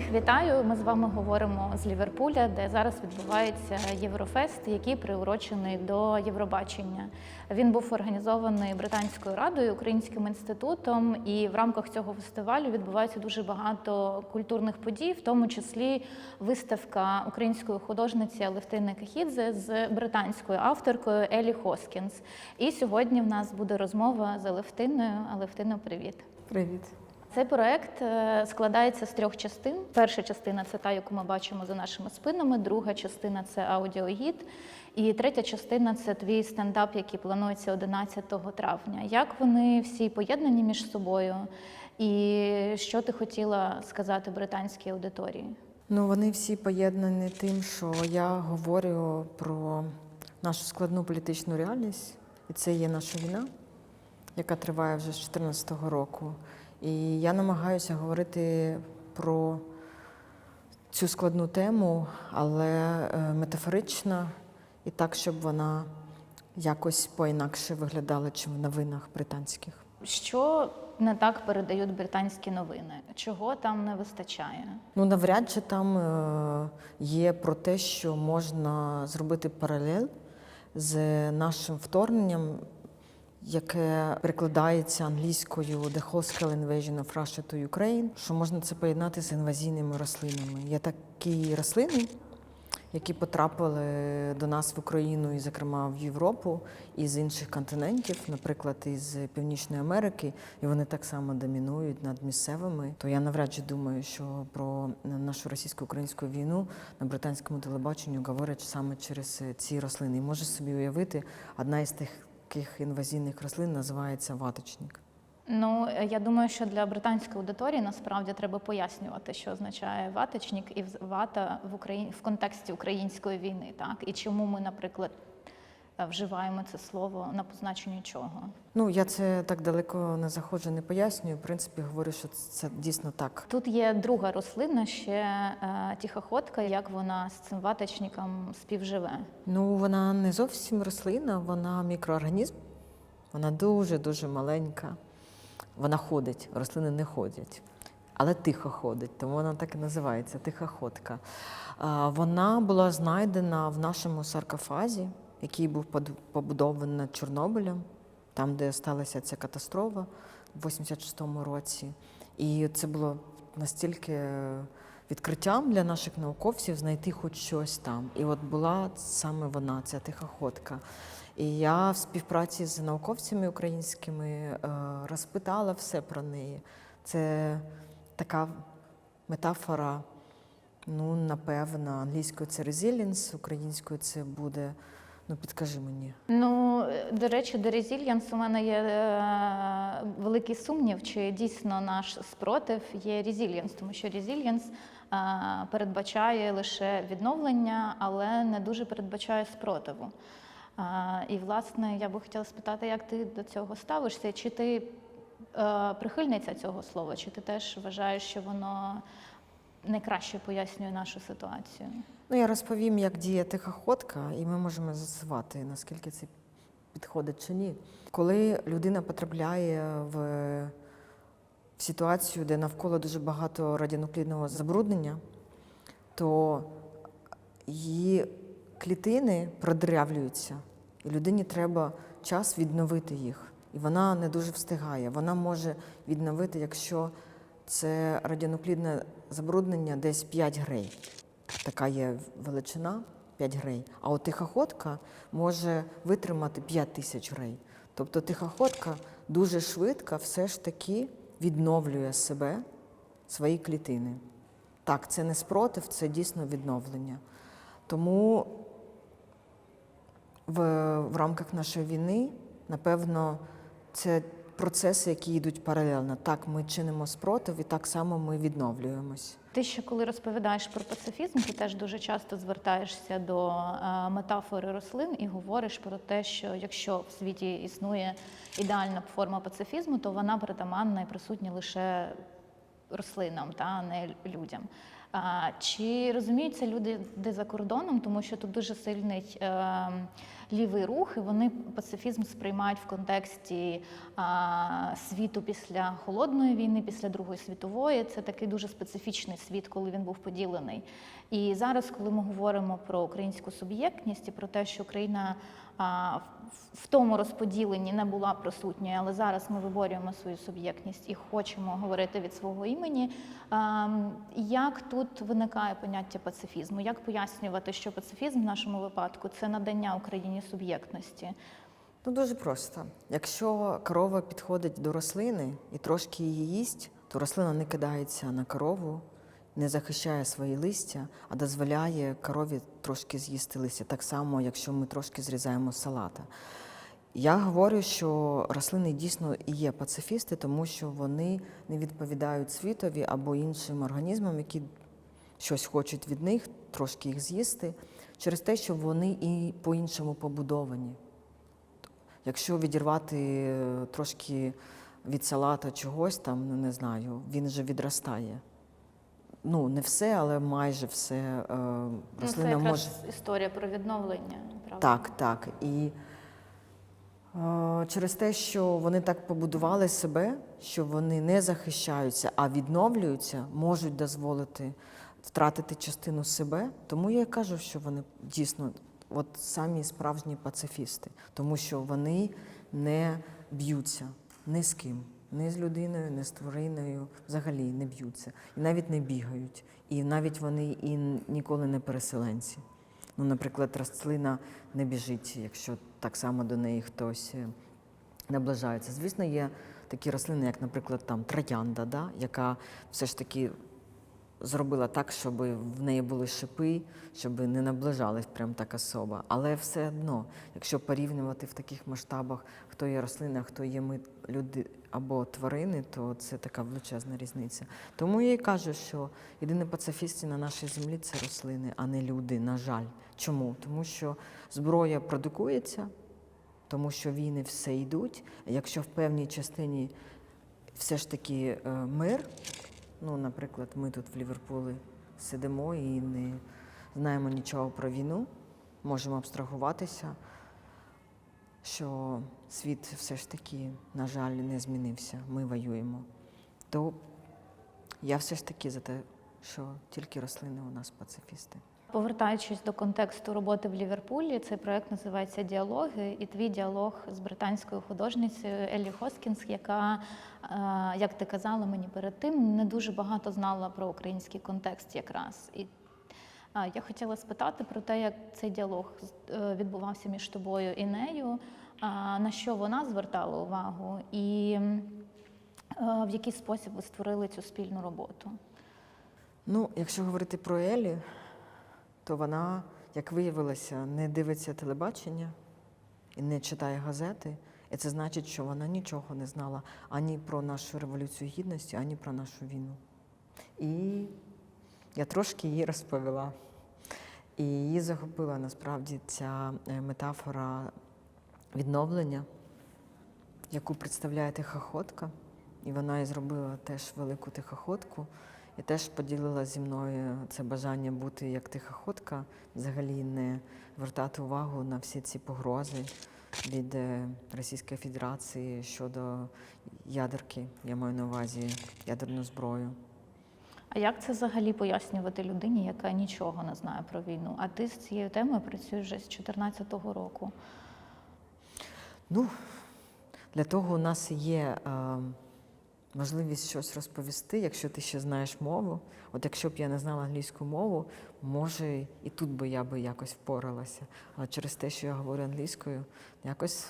Всіх вітаю. Ми з вами говоримо з Ліверпуля, де зараз відбувається Єврофест, який приурочений до Євробачення. Він був організований Британською радою, Українським інститутом, і в рамках цього фестивалю відбувається дуже багато культурних подій, в тому числі виставка української художниці Алевтини Кахідзе з британською авторкою Елі Хоскінс. І сьогодні в нас буде розмова з Алевтиною. Алевтино, привіт. Привіт. Цей проект е, складається з трьох частин. Перша частина це та, яку ми бачимо за нашими спинами. Друга частина це аудіогід. І третя частина це твій стендап, який планується 11 травня. Як вони всі поєднані між собою? І що ти хотіла сказати британській аудиторії? Ну вони всі поєднані тим, що я говорю про нашу складну політичну реальність, і це є наша війна, яка триває вже з 2014 року. І я намагаюся говорити про цю складну тему, але е, метафорично і так, щоб вона якось поінакше виглядала, чим в новинах британських. Що не так передають британські новини? Чого там не вистачає? Ну, навряд чи там е, є про те, що можна зробити паралель з нашим вторгненням, яке перекладається англійською The Wholescale Invasion of Russia to Ukraine, що можна це поєднати з інвазійними рослинами. Є такі рослини, які потрапили до нас в Україну і, зокрема, в Європу із інших континентів, наприклад, із Північної Америки, і вони так само домінують над місцевими. То я навряд чи думаю, що про нашу російсько-українську війну на британському телебаченню говорять саме через ці рослини. І можеш собі уявити, одна із тих таких інвазійних рослин називається ваточник. Ну, е, я думаю, що для британської аудиторії насправді треба пояснювати, що означає ваточник і вата в Україні в контексті української війни, так і чому ми, наприклад, вживаємо це слово на позначенні чого. Ну я це так далеко не заходжу, не пояснюю. В принципі, говорю, що це дійсно так. Тут є друга рослина, ще е, тихоходка, як вона з цим ваточником співживе. Ну, вона не зовсім рослина, вона мікроорганізм. Вона дуже-дуже маленька. Вона ходить, рослини не ходять, але тихо ходить, тому вона так і називається тихоходка. А, Вона була знайдена в нашому саркофазі, який був побудований Чорнобилем, там, де сталася ця катастрофа в 86-му році. І це було настільки відкриттям для наших науковців знайти хоч щось там. І от була саме вона, ця тихоходка. І я в співпраці з науковцями українськими е, розпитала все про неї. Це така метафора, ну, напевно, англійською це resilience, українською це буде. Ну, підкажи мені. Ну, до речі, до резільянс у мене є е, великий сумнів, чи дійсно наш спротив є резільянс, тому що резільянс е, передбачає лише відновлення, але не дуже передбачає спротиву. Е, і, власне, я би хотіла спитати, як ти до цього ставишся? Чи ти е, прихильниця цього слова, чи ти теж вважаєш, що воно найкраще пояснює нашу ситуацію? Ну, я розповім, як діє тихоходка, і ми можемо з'ясувати, наскільки це підходить чи ні. Коли людина потрапляє в, в ситуацію, де навколо дуже багато радіонуклідного забруднення, то її клітини продирявлюються, і людині треба час відновити їх. І вона не дуже встигає. Вона може відновити, якщо це радіонуклідне забруднення десь 5 грей. Така є величина 5 грей. А от тихоходка може витримати 5 тисяч грей. Тобто тихоходка дуже швидко все ж таки відновлює себе, свої клітини. Так, це не спротив, це дійсно відновлення. Тому в, в рамках нашої війни, напевно, це процеси, які йдуть паралельно. Так, ми чинимо спротив і так само ми відновлюємось. Ти ще коли розповідаєш про пацифізм, ти теж дуже часто звертаєшся до е, метафори рослин і говориш про те, що якщо в світі існує ідеальна форма пацифізму, то вона притаманна і присутня лише рослинам, та не людям. Чи розуміють це люди де за кордоном, тому що тут дуже сильний е, лівий рух, і вони пацифізм сприймають в контексті світу після холодної війни, після Другої світової. Це такий дуже специфічний світ, коли він був поділений. І зараз, коли ми говоримо про українську суб'єктність і про те, що Україна в- тому розподіленні не була присутньою, але зараз ми виборюємо свою суб'єктність і хочемо говорити від свого імені. Як тут виникає поняття пацифізму? Як пояснювати, що пацифізм в нашому випадку це надання Україні суб'єктності? Ну, дуже просто. Якщо корова підходить до рослини і трошки її їсть, то рослина не кидається на корову, не захищає свої листя, а дозволяє корові трошки з'їсти листя. Так само, якщо ми трошки зрізаємо салата. Я говорю, що рослини дійсно і є пацифісти, тому що вони не відповідають світові або іншим організмам, які щось хочуть від них, трошки їх з'їсти, через те, що вони і по-іншому побудовані. Якщо відірвати е, трошки від салата чогось там, ну не знаю, він же відростає. Ну, не все, але майже все. е, Ну, це Рослина може. історія про відновлення. Правда? Так, так. І е, через те, що вони так побудували себе, що вони не захищаються, а відновлюються, можуть дозволити втратити частину себе. Тому я і кажу, що вони дійсно от самі справжні пацифісти, тому що вони не б'ються ні з ким. Ні з людиною, ні з твариною взагалі не б'ються. І навіть не бігають. І навіть вони і ніколи не переселенці. Ну, наприклад, рослина не біжить, якщо так само до неї хтось е, наближається. Звісно, є такі рослини, як, наприклад, там троянда, да, яка все ж таки зробила так, щоб в неї були шипи, щоб не наближалась прям так особа. Але все одно, якщо порівнювати в таких масштабах, хто є рослина, хто є ми, люди або тварини, то це така величезна різниця. Тому я і кажу, що єдині пацифісти на нашій землі це рослини, а не люди, на жаль. Чому? Тому що зброя продукується, тому що війни все йдуть. Якщо в певній частині все ж таки е, мир, ну, наприклад, ми тут в Ліверпулі сидимо і не знаємо нічого про війну, можемо абстрагуватися, що світ все ж таки, на жаль, не змінився. Ми воюємо. То я все ж таки за те, що тільки рослини у нас пацифісти. Повертаючись до контексту роботи в Ліверпулі, цей проект називається Діалоги, і твій діалог з британською художницею Еллі Хоскінс, яка, е, як ти казала мені перед тим, не дуже багато знала про український контекст якраз. І е, я хотіла спитати про те, як цей діалог е, відбувався між тобою і нею, на що вона звертала увагу, і в який спосіб ви створили цю спільну роботу. Ну, якщо говорити про Елі, то вона, як виявилося, не дивиться телебачення і не читає газети. І це значить, що вона нічого не знала ані про нашу революцію гідності, ані про нашу війну. І я трошки їй розповіла. І її захопила насправді ця е, метафора відновлення, яку представляє тихоходка. І вона і зробила теж велику тихоходку. І теж поділила зі мною це бажання бути як тихоходка, взагалі не звертати увагу на всі ці погрози від е, Російської Федерації щодо ядерки, я маю на увазі ядерну зброю. А як це взагалі пояснювати людині, яка нічого не знає про війну? А ти з цією темою працюєш вже з 2014 року. Ну, для того у нас є е, можливість щось розповісти, якщо ти ще знаєш мову. От якщо б я не знала англійську мову, може і тут би я би якось впоралася. Але через те, що я говорю англійською, якось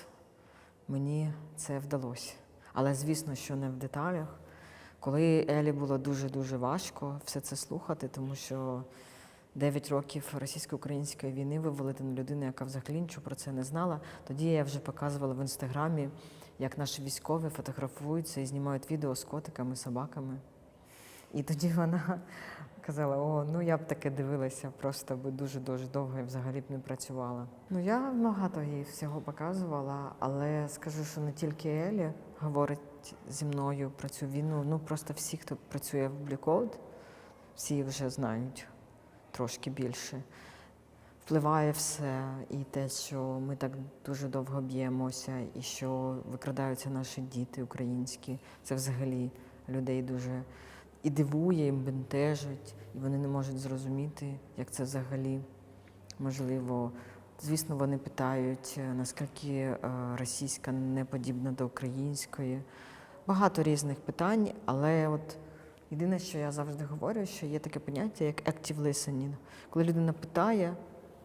мені це вдалося. Але звісно, що не в деталях. Коли Елі було дуже-дуже важко все це слухати, тому що 9 років російсько-української війни вивалити на людину, яка взагалі нічого про це не знала. Тоді я вже показувала в інстаграмі, як наші військові фотографуються і знімають відео з котиками, собаками. І тоді вона казала: о, ну я б таке дивилася, просто би дуже-дуже довго і взагалі б не працювала. Ну я багато їй всього показувала, але скажу, що не тільки Елі говорить зі мною про цю війну. Ну просто всі, хто працює в Блікоут, всі вже знають трошки більше. Впливає все, і те, що ми так дуже довго б'ємося, і що викрадаються наші діти українські, це взагалі людей дуже і дивує, і бентежить, і вони не можуть зрозуміти, як це взагалі можливо. Звісно, вони питають, е, наскільки е, російська не подібна до української. Багато різних питань, але от єдине, що я завжди говорю, що є таке поняття, як active listening. Коли людина питає,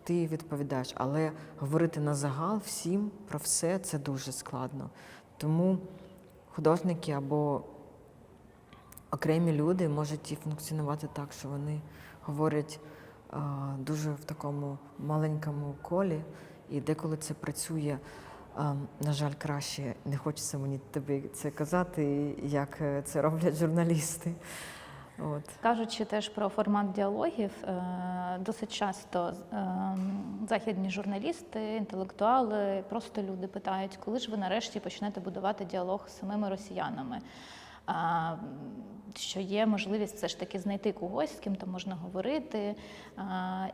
ти відповідаєш, але говорити на загал всім про все це дуже складно. Тому художники або окремі люди можуть і функціонувати так, що вони говорять а, дуже в такому маленькому колі, і деколи це працює. На жаль, краще не хочеться мені тобі це казати, як е, це роблять журналісти. От. Кажучи теж про формат діалогів, е, досить часто е, західні журналісти, інтелектуали, просто люди питають, коли ж ви нарешті почнете будувати діалог з самими росіянами. Що є можливість все ж таки знайти когось, з ким там можна говорити.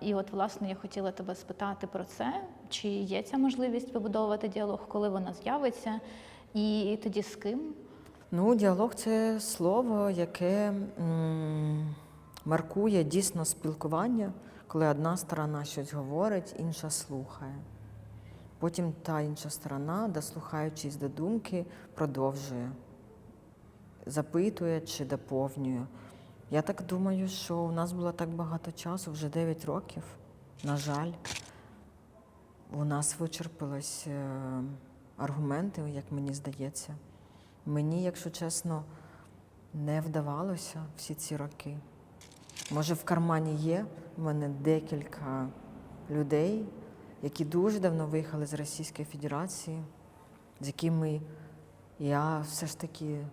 І от, власне, я хотіла тебе спитати про це, чи є ця можливість побудовувати діалог, коли вона з'явиться, і тоді з ким? Ну, діалог це слово, яке маркує дійсно спілкування, коли одна сторона щось говорить, інша слухає. Потім та інша сторона, дослухаючись до думки, продовжує, запитує чи доповнює. Я так думаю, що у нас було так багато часу, вже 9 років. На жаль, у нас вичерпались е, аргументи, як мені здається. Мені, якщо чесно, не вдавалося всі ці роки. Може, в кармані є в мене декілька людей, які дуже давно виїхали з Російської Федерації, з якими я все ж таки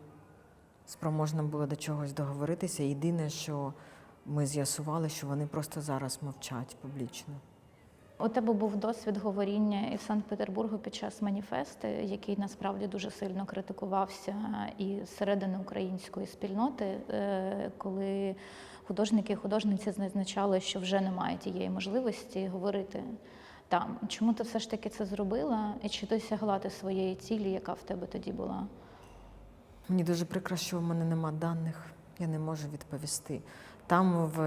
спроможна була до чогось договоритися. Єдине, що ми з'ясували, що вони просто зараз мовчать публічно. У тебе був досвід говоріння і в Санкт-Петербургу під час маніфесту, який насправді дуже сильно критикувався і зсередини української спільноти, е, коли художники і художниці зазначали, що вже немає тієї можливості говорити там. Чому ти все ж таки це зробила? І чи досягла ти своєї цілі, яка в тебе тоді була? Мені дуже прикро, що в мене нема даних, я не можу відповісти. Там, в,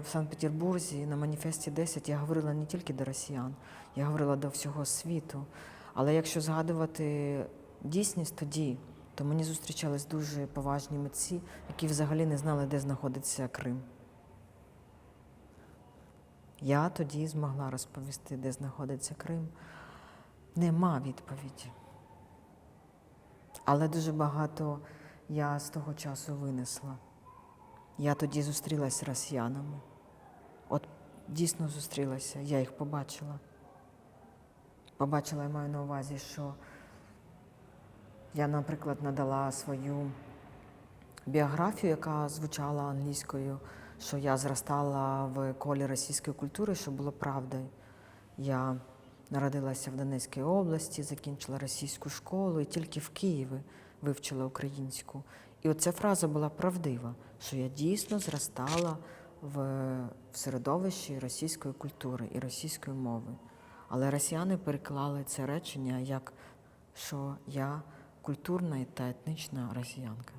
в Санкт-Петербурзі, на маніфесті 10, я говорила не тільки до росіян, я говорила до всього світу. Але якщо згадувати дійсність тоді, то мені зустрічались дуже поважні митці, які взагалі не знали, де знаходиться Крим. Я тоді змогла розповісти, де знаходиться Крим. Нема відповіді. Але дуже багато я з того часу винесла. Я тоді зустрілася з росіянами. От дійсно зустрілася, я їх побачила. Побачила, я маю на увазі, що я, наприклад, надала свою біографію, яка звучала англійською, що я зростала в колі російської культури, що було правдою. Я народилася в Донецькій області, закінчила російську школу і тільки в Києві вивчила українську. І оця фраза була правдива, що я дійсно зростала в, в середовищі російської культури і російської мови. Але росіяни переклали це речення як що я культурна та етнічна росіянка.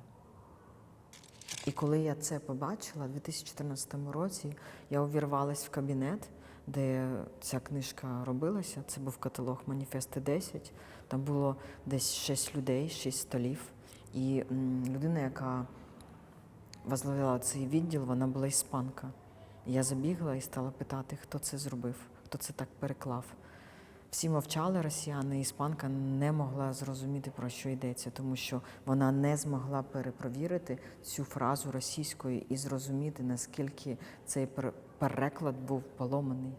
І коли я це побачила у 2014 році, я увірвалась в кабінет, де ця книжка робилася. Це був каталог Маніфести 10. Там було десь 6 людей, 6 столів. І людина, яка возглавляла цей відділ, вона була іспанка. Я забігла і стала питати, хто це зробив, хто це так переклав. Всі мовчали росіяни, іспанка не могла зрозуміти, про що йдеться, тому що вона не змогла перепровірити цю фразу російською і зрозуміти, наскільки цей пер- переклад був поломаний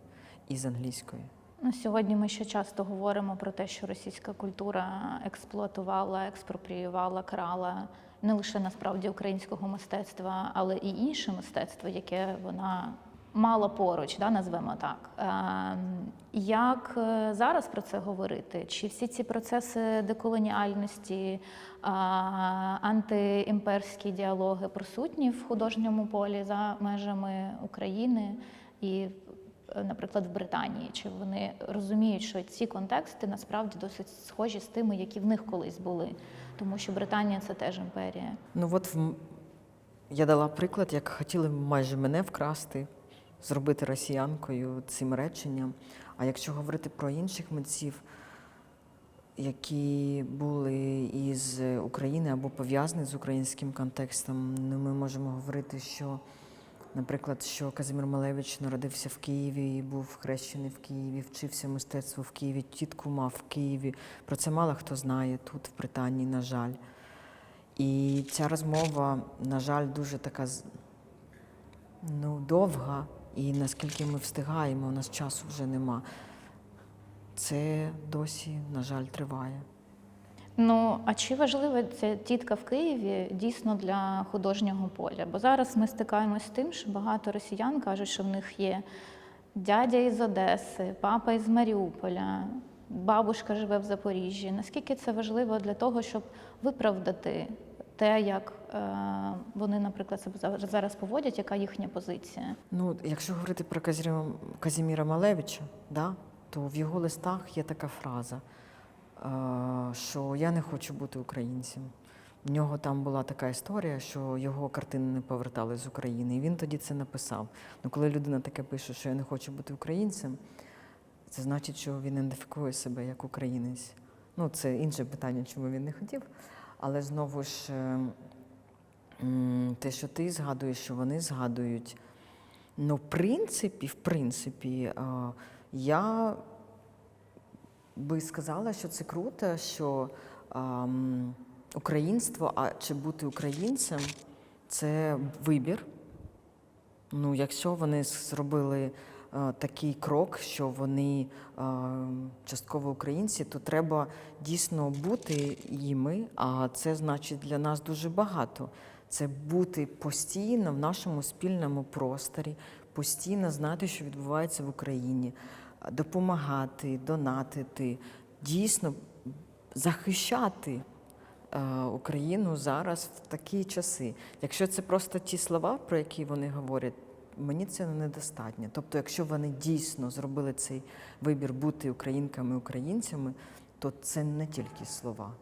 із англійської. Ну, сьогодні ми ще часто говоримо про те, що російська культура експлуатувала, експропріювала, крала не лише насправді українського мистецтва, але і інше мистецтво, яке вона мала поруч, да, назвемо так. Ем, Як е, зараз про це говорити? Чи всі ці процеси деколоніальності, а, антиімперські діалоги присутні в художньому полі за межами України? І е, наприклад, в Британії? Чи вони розуміють, що ці контексти насправді досить схожі з тими, які в них колись були? Тому що Британія це теж імперія. Ну от я дала приклад, як хотіли майже мене вкрасти, зробити росіянкою цим реченням. А якщо говорити про інших митців, які були із України або пов'язані з українським контекстом, ну ми можемо говорити, що, наприклад, що Казимир Малевич народився в Києві і був хрещений в Києві, вчився мистецтву в Києві, тітку мав в Києві. Про це мало хто знає тут, в Британії, на жаль. І ця розмова, на жаль, дуже така ну, довга, і наскільки ми встигаємо, у нас часу вже нема. Це досі, на жаль, триває. Ну а чи важлива ця тітка в Києві дійсно для художнього поля? Бо зараз ми стикаємось з тим, що багато росіян кажуть, що в них є дядя із Одеси, папа із Маріуполя, бабушка живе в Запоріжжі. Наскільки це важливо для того, щоб виправдати те, як е, вони, наприклад, зараз поводять, яка їхня позиція? Ну, якщо говорити про Казіміра, Малевича, да, то в його листах є така фраза, що я не хочу бути українцем. В нього там була така історія, що його картини не повертали з України. І він тоді це написав. Ну, коли людина таке пише, що я не хочу бути українцем, це значить, що він ідентифікує себе як українець. Ну, це інше питання, чому він не хотів. Але знову ж, е, те, що ти згадуєш, що вони згадують. Ну, в принципі, в принципі, е, я би сказала, що це круто, що ем, українство, а чи бути українцем це вибір. Ну, якщо вони зробили е, такий крок, що вони е, частково українці, то треба дійсно бути їми, а це значить для нас дуже багато. Це бути постійно в нашому спільному просторі, постійно знати, що відбувається в Україні, допомагати, донатити, дійсно захищати е, Україну зараз в такі часи. Якщо це просто ті слова, про які вони говорять, мені це недостатньо. Тобто, якщо вони дійсно зробили цей вибір бути українками, українцями, то це не тільки слова.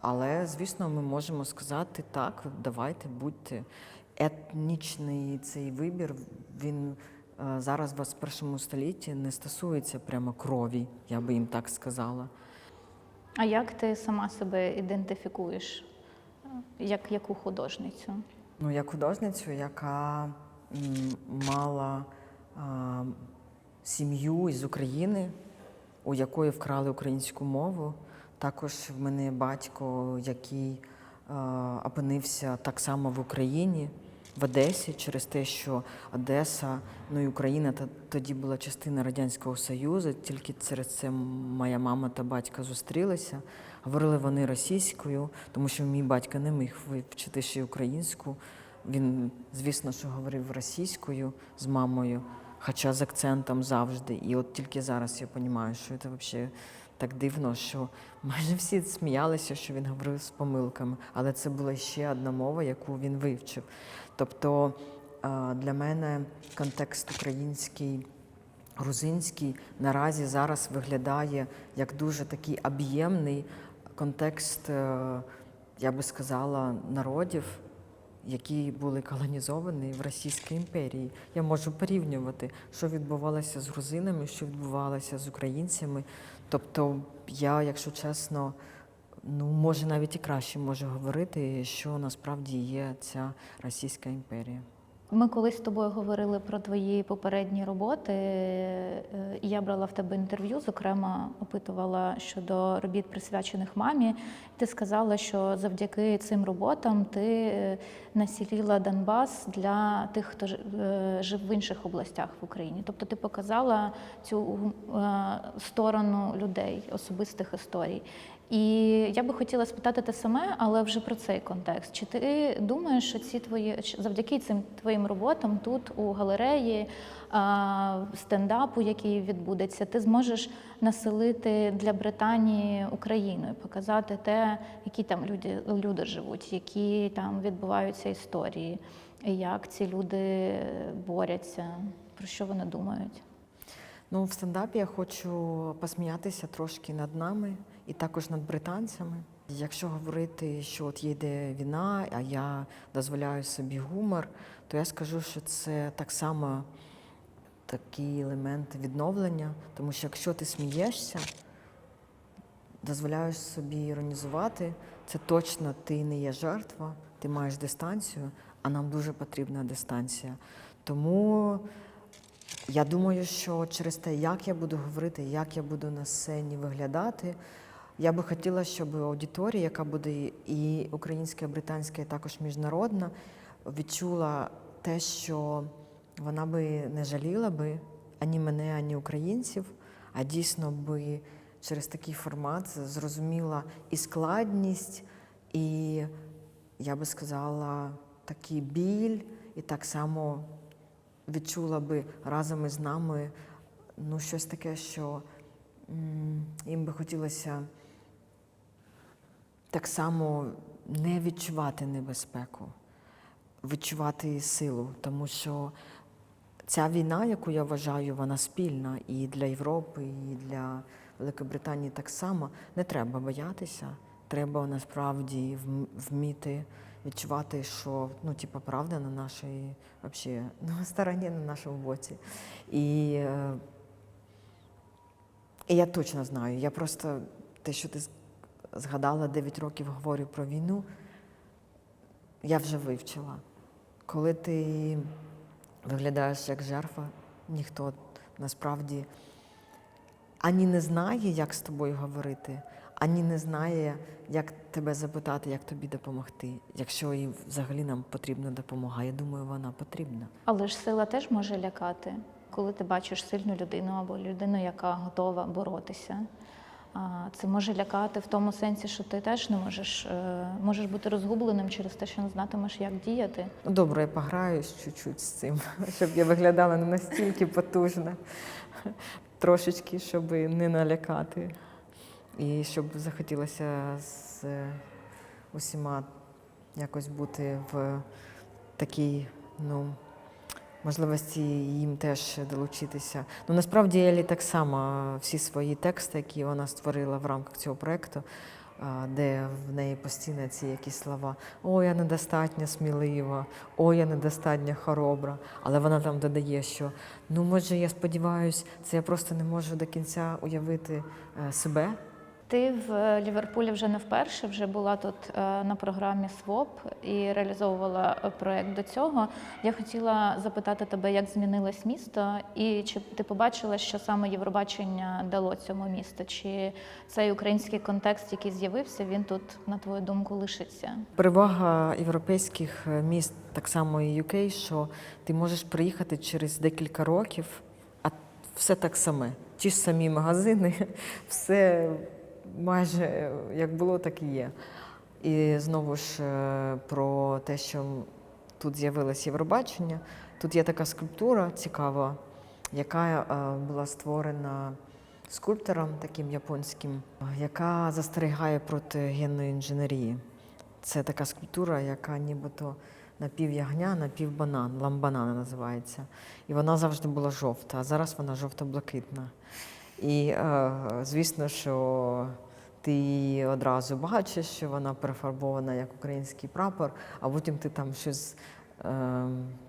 Але, звісно, ми можемо сказати так, давайте будьте. Етнічний цей вибір, він зараз в 21 столітті не стосується прямо крові, я би їм так сказала. А як ти сама себе ідентифікуєш? Е, Як яку художницю? Ну, як художницю, яка мала а, сім'ю із України, у якої вкрали українську мову. Також в мене батько, який а, опинився так само в Україні, в Одесі, через те, що Одеса, ну і Україна та- тоді була частина Радянського Союзу. Тільки через це моя мама та батько зустрілися. Говорили вони російською, тому що мій батько не міг вивчити ще й українську. Він, звісно, що говорив російською з мамою, хоча з акцентом завжди. І от тільки зараз я розумію, що це взагалі так дивно, що майже всі сміялися, що він говорив з помилками, але це була ще одна мова, яку він вивчив. Тобто для мене контекст український. Грузинський наразі зараз виглядає як дуже такий об'ємний контекст, е, я би сказала, народів, які були колонізовані в Російській імперії. Я можу порівнювати, що відбувалося з грузинами, що відбувалося з українцями. Тобто, я, якщо чесно, ну може навіть і краще можу говорити, що насправді є ця Російська імперія. Ми колись з тобою говорили про твої попередні роботи, е, і я брала в тебе інтерв'ю, зокрема, опитувала щодо робіт, присвячених мамі. Ти сказала, що завдяки цим роботам ти е, насіліла Донбас для тих, хто е, жив в інших областях в Україні. Тобто ти показала цю сторону людей, особистих історій. І я би хотіла спитати те саме, але вже про цей контекст. Чи ти думаєш, що ці твої завдяки цим твоїм роботам тут у галереї стендапу, який відбудеться, ти зможеш населити для Британії Україною, показати те, які там люди, люди живуть, які там відбуваються історії, і як ці люди борються? Про що вони думають? Ну, в стендапі я хочу посміятися трошки над нами і також над британцями. Якщо говорити, що от йде війна, а я дозволяю собі гумор, то я скажу, що це так само такий елемент відновлення, тому що якщо ти смієшся, дозволяєш собі іронізувати, це точно ти не є жертва, ти маєш дистанцію, а нам дуже потрібна дистанція. Тому я думаю, що через те, як я буду говорити, як я буду на сцені виглядати, я би хотіла, щоб аудиторія, яка буде і українська, і британська, і також міжнародна, відчула те, що вона би не жаліла би ані мене, ані українців, а дійсно би через такий формат зрозуміла і складність, і я би сказала, такий біль, і так само відчула би разом із нами ну, щось таке, що їм би хотілося так само не відчувати небезпеку, відчувати силу, тому що ця війна, яку я вважаю, вона спільна і для Європи, і для Великобританії так само. Не треба боятися. Треба насправді вміти відчувати, що ну, типу, правда на нашій вообще, ну, стороні, на нашому боці. І, е, і я точно знаю. Я просто те, що ти згадала 9 років, говорю про війну, я вже вивчила. Коли ти виглядаєш як жертва, ніхто насправді ані не знає, як з тобою говорити, ані не знає, як тебе запитати, як тобі допомогти. Якщо їй взагалі нам потрібна допомога, я думаю, вона потрібна. Але ж сила теж може лякати, коли ти бачиш сильну людину або людину, яка готова боротися. Це може лякати в тому сенсі, що ти теж не можеш, е, можеш бути розгубленим через те, що не знатимеш, як діяти. Добре, я пограюсь чуть-чуть з цим, щоб я виглядала не настільки потужно, трошечки, щоб не налякати. І щоб захотілося з усіма якось бути в такій, ну, можливості їм теж долучитися. Ну, насправді Елі так само всі свої тексти, які вона створила в рамках цього проєкту, де в неї постійно ці якісь слова О, я недостатньо смілива, о, я недостатньо хоробра. Але вона там додає, що ну, може, я сподіваюся, це я просто не можу до кінця уявити е, себе. Ти в е, Ліверпулі вже не вперше, вже була тут е, на програмі СВОП і реалізовувала е, проект до цього. Я хотіла запитати тебе, як змінилось місто, і чи ти побачила, що саме Євробачення дало цьому місту? Чи цей український контекст, який з'явився, він тут, на твою думку, лишиться? Перевага європейських міст, так само і UK, що ти можеш приїхати через декілька років, а все так саме. Ті ж самі магазини, все майже е, як було, так і є. І знову ж е, про те, що тут з'явилось Євробачення. Тут є така скульптура цікава, яка е, була створена скульптором таким японським, яка застерігає проти генної інженерії. Це така скульптура, яка нібито напів'ягня, напівбанан, ламбанана називається. І вона завжди була жовта, а зараз вона жовто-блакитна. І звісно, що ти одразу бачиш, що вона перефарбована як український прапор, а потім ти там щось е,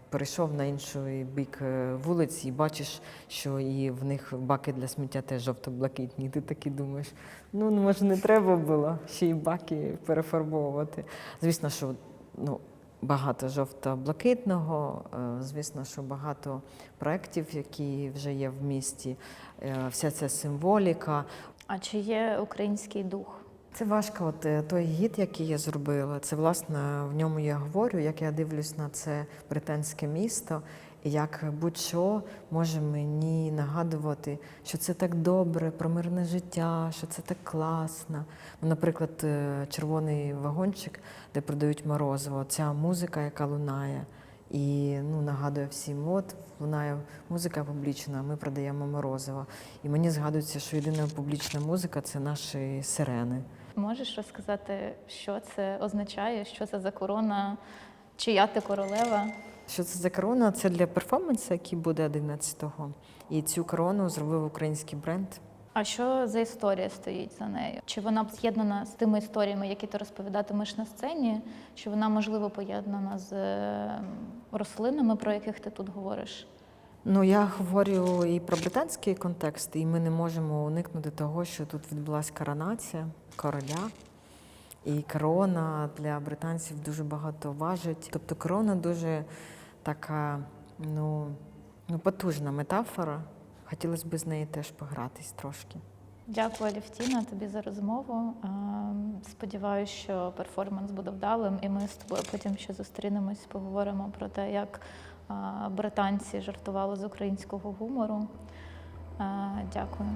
перейшов на інший бік е, вулиці і бачиш, що і в них баки для сміття теж жовто-блакитні. Ти такий думаєш, ну може не треба було ще й баки перефарбовувати. Звісно, що ну, багато жовто-блакитного, е, звісно, що багато проєктів, які вже є в місті, е, вся ця символіка. А чи є український дух? Це важко. От е, той гід, який я зробила, це власне в ньому я говорю, як я дивлюсь на це британське місто, і як будь-що може мені нагадувати, що це так добре, про мирне життя, що це так класно. Ну, наприклад, е, червоний вагончик, де продають морозиво, ця музика, яка лунає. І ну, нагадує всім, от лунає музика публічна, ми продаємо морозиво. І мені згадується, що єдина публічна музика це наші сирени. Можеш розказати, що це означає, що це за корона Чия ти королева? Що це за корона? Це для перформансу, який буде 11-го. І цю корону зробив український бренд. А що за історія стоїть за нею? Чи вона з'єднана з тими історіями, які ти розповідатимеш на сцені? Чи вона можливо поєднана з е, рослинами, про яких ти тут говориш? Ну, я говорю і про британський контекст, і ми не можемо уникнути того, що тут відбулася коронація короля. І корона для британців дуже багато важить. Тобто корона дуже така, ну, ну потужна метафора. Хотілося б з нею теж погратись трошки. Дякую, Алівтіна, тобі за розмову. Е, Сподіваюся, що перформанс буде вдалим, і ми з тобою потім ще зустрінемось, поговоримо про те, як е, британці жартували з українського гумору. Е, Дякую.